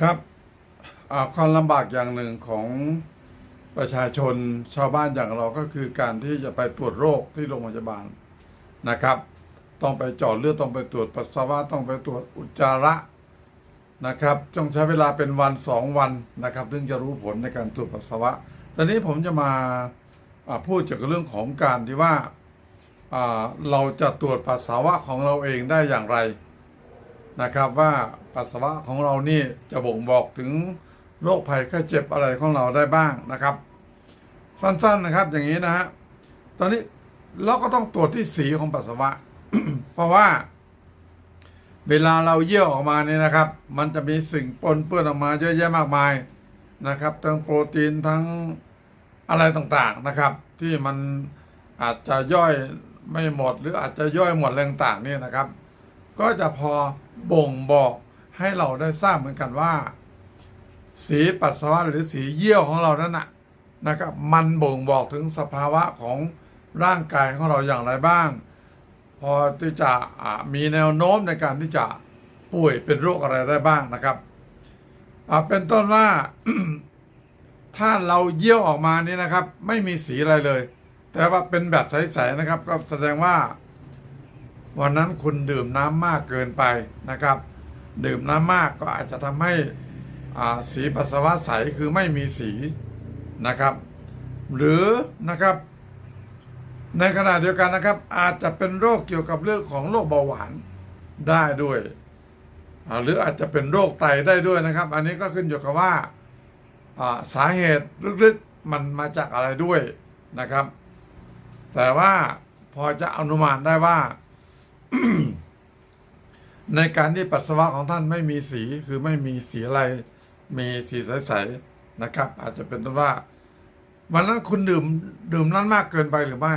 ครับความลำบากอย่างหนึ่งของประชาชนชาวบ้านอย่างเราก็คือการที่จะไปตรวจโรคที่โรงพยาบาลนะครับ ต้องไปเจาะเลือดต้องไปตรวจปัสสาวะต้องไปตรวจอุจจาระนะครับต้องใช้เวลาเป็นวันสองวันนะครับถึงจะรู้ผลในการตรวจปัสสาวะ ตอนนี้ผมจะมาพูดเกี่ยวกับเรื่องของการที่ว่าเราจะตรวจปัสสาวะของเราเองได้อย่างไร นะครับว่าปัสสาวะของเรานี่จะบ่งบอกถึงโรคภัยไข้เจ็บอะไรของเราได้บ้างนะครับ สั้นๆนะครับอย่างนี้นะฮะตอนนี้เราก็ต้องตรวจที่สีของปัสสาวะ เพราะว่าเวลาเราเยี่ยวออกมาเนี่ยนะครับ มันจะมีสิ่งปนเปื้อนออกมาเยอะแยะมากมายนะครับ ทั้งโปรตีนทั้งอะไรต่างๆนะครับ ที่มันอาจจะย่อยไม่หมดหรืออาจจะย่อยหมดอะไรต่างๆเนี่ยนะครับ ก็จะพอ บ่งบอกให้เราได้ทราบเหมือนกันว่า สีปัสสาวะหรือสีเยี่ยวของเรานั้นนะนะครับมันบ่งบอกถึงสภาวะของร่างกายของเราอย่างไรบ้าง พอที่จะมีแนวโน้มในการที่จะป่วยเป็นโรคอะไรได้บ้างนะครับเป็นต้นว่าถ้าเราเยี่ยวออกมานี่นะครับ ไม่มีสีอะไรเลย แต่ว่าเป็นแบบใสๆนะครับ ก็แสดงว่า วันนั้นคุณดื่มน้ำมากเกินไปนะครับ ดื่มน้ำมากก็อาจจะทำให้สีปัสสาวะใสคือไม่มีสีนะครับ หรือนะครับ ในขณะเดียวกันนะครับ อาจจะเป็นโรคเกี่ยวกับเรื่องของโรคเบาหวานได้ด้วย หรืออาจจะเป็นโรคไตได้ด้วยนะครับ อันนี้ก็ขึ้นอยู่กับว่าสาเหตุลึกๆมันมาจากอะไรด้วยนะครับ แต่ว่าพอจะอนุมานได้ว่า ในการที่ปัสสาวะของท่านไม่มีสีคือไม่มีสีอะไร มีสีใสๆนะครับ อาจจะเป็นต้นว่า วันนั้นคุณดื่มดื่มน้ำมากเกินไปหรือไม่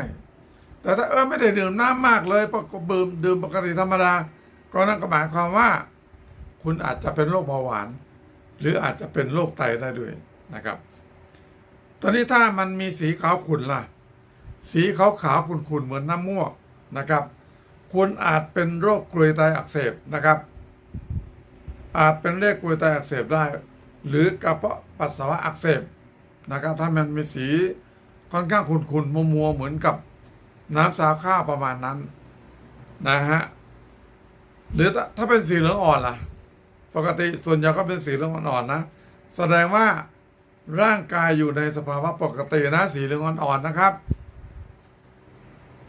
แต่ถ้าเออไม่ได้ดื่มน้ำมากเลยปกติดื่มดื่มปกติธรรมดา ก็นั่นก็หมายความว่า คุณอาจจะเป็นโรคเบาหวาน หรืออาจจะเป็นโรคไตได้ด้วยนะครับ ตอนนี้ถ้ามันมีสีขาวขุ่นล่ะ สีขาวขาวขุ่นๆเหมือนน้ำมูกนะครับ คุณอาจเป็นโรคกรวยไตอักเสบนะครับ อาจเป็นเลขกรวยไตอักเสบได้ หรือกระเพาะปัสสาวะอักเสบนะครับ ถ้ามันมีสีค่อนข้างขุ่นๆมัวๆเหมือนกับน้ำสาข้าวประมาณนั้นนะฮะหรือถ้าถ้าเป็นสีเหลืองอ่อนล่ะ ปกติส่วนใหญ่ก็เป็นสีเหลืองอ่อนๆนะ แสดงว่าร่างกายอยู่ในสภาวะปกตินะสีเหลืองอ่อนๆนะครับ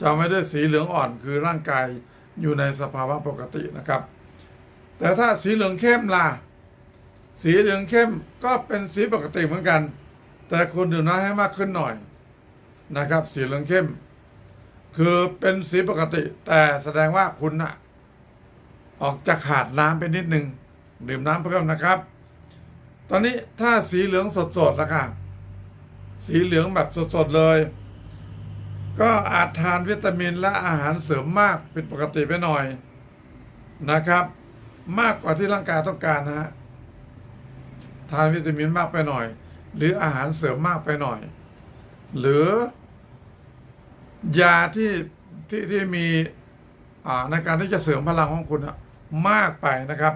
จะไม่ได้สีเหลืองอ่อนคือร่างกายอยู่ในสภาวะปกตินะครับ แต่ถ้าสีเหลืองเข้มล่ะ สีเหลืองเข้มก็เป็นสีปกติเหมือนกัน แต่คุณดื่มน้ำให้มากขึ้นหน่อยนะครับ สีเหลืองเข้ม คือเป็นสีปกติ แต่แสดงว่าคุณน่ะออกจะขาดน้ำไปนิดนึงดื่มน้ำเพิ่มนะครับ ตอนนี้ถ้าสีเหลืองสดๆแล้วค่ะสีเหลืองแบบสดๆเลย ก็อาจทานวิตามินและอาหารเสริมมากผิดปกติไปหน่อยนะครับ มากกว่าที่ร่างกายต้องการนะฮะทานวิตามินมากไปหน่อย หรืออาหารเสริมมากไปหน่อย หรือยาที่ที่ที่มีในการที่จะเสริมพลังของคุณมากไปนะครับ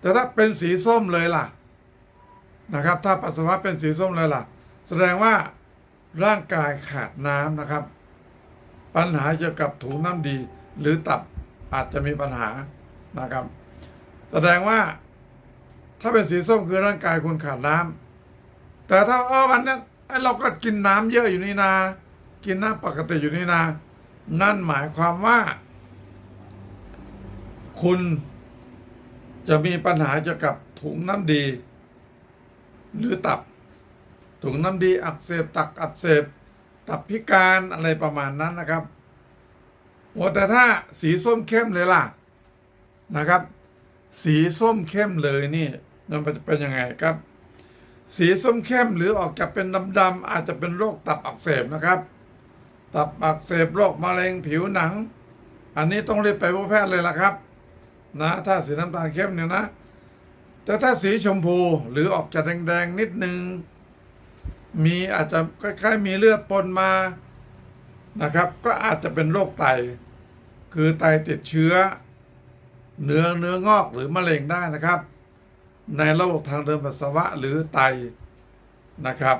แต่ถ้าเป็นสีส้มเลยล่ะนะครับ ถ้าปัสสาวะเป็นสีส้มเลยล่ะ แสดงว่า ร่างกายขาดน้ำนะครับ ปัญหาเกี่ยวกับถุงน้ำดี หรือตับอาจจะมีปัญหานะครับ แสดงว่า ถ้าเป็นสีส้มคือร่างกายคุณขาดน้ำแต่ถ้าเออวันนั้นเราก็กินน้ำเยอะอยู่นี่นา กินน้ำปกติอยู่นี่นา นั่นหมายความว่า คุณจะมีปัญหาเกี่ยวกับถุงน้ำดี หรือตับ ถุงน้ำดีอักเสบตักอักเสบตับพิการอะไรประมาณนั้นนะครับโอ้แต่ถ้าสีส้มเข้มเลยล่ะนะครับ สีส้มเข้มเลยนี่มันจะเป็นยังไงครับ สีส้มเข้มหรือออกจะเป็นดำๆอาจจะเป็นโรคตับอักเสบนะครับ ตับอักเสบโรคมะเร็งผิวหนัง อันนี้ต้องรีบไปพบแพทย์เลยล่ะครับนะถ้าสีน้ำตาลเข้มเนี่ยนะ แต่ถ้าสีชมพูหรือออกจะแดงๆนิดนึง มีอาจจะคล้ายๆมีเลือดปนมานะครับ ก็อาจจะเป็นโรคไต คือไตติดเชื้อ เนื้อเนื้องอกหรือมะเร็งได้นะครับ ในระบบทางเดินปัสสาวะหรือไตนะครับ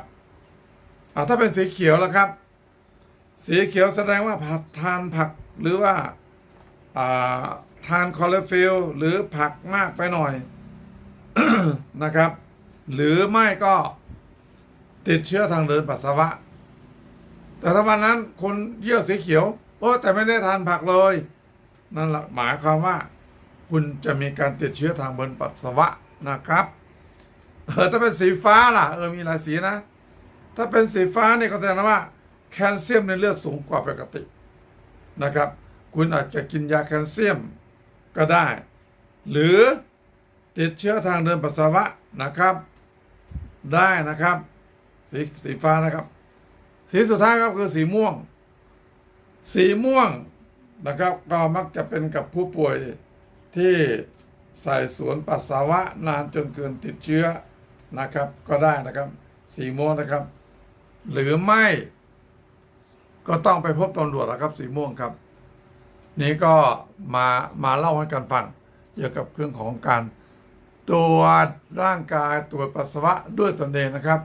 ถ้าเป็นสีเขียวแล้วครับ สีเขียวแสดงว่าผักทานผักหรือว่าอ่าทานคอเลฟิลหรือผักมากไปหน่อยนะครับ หรือไม่ก็ ติดเชื้อทางเดินปัสสาวะ แต่ถ้าวันนั้นคนเยี่ยวสีเขียวโอ้แต่ไม่ได้ทานผักเลย นั่นแหละหมายความว่า คุณจะมีการติดเชื้อทางเดินปัสสาวะนะครับเออถ้าเป็นสีฟ้าล่ะเออมีหลายสีนะ ถ้าเป็นสีฟ้าเนี่ยก็แสดงว่า แคลเซียมในเลือดสูงกว่าปกตินะครับ คุณอาจจะกินยาแคลเซียมก็ได้ หรือติดเชื้อทางเดินปัสสาวะนะครับ ได้นะครับ สีสีฟ้านะครับ สีสุดท้ายครับคือสีม่วง สีม่วงนะครับก็มักจะเป็นกับผู้ป่วยที่ใส่สวนปัสสาวะนานจนเกินติดเชื้อนะครับ ก็ได้นะครับ สีม่วงนะครับ หรือไม่ก็ต้องไปพบตำรวจแล้วครับ สีม่วงครับ นี่ก็มามาเล่าให้กันฟังเกี่ยวกับเรื่องของการตรวจร่างกายตรวจปัสสาวะด้วยตนเองนะครับ